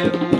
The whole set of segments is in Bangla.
Thank you.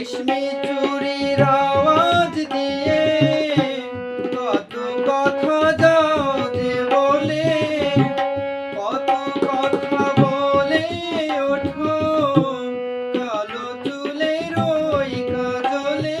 রেশমি চুরির আওয়াজ দিয়ে কত কথা বলে কত কথা বলে ওই কাজলে।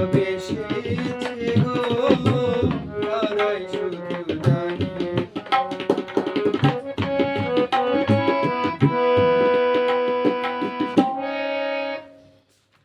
ভালোবেসে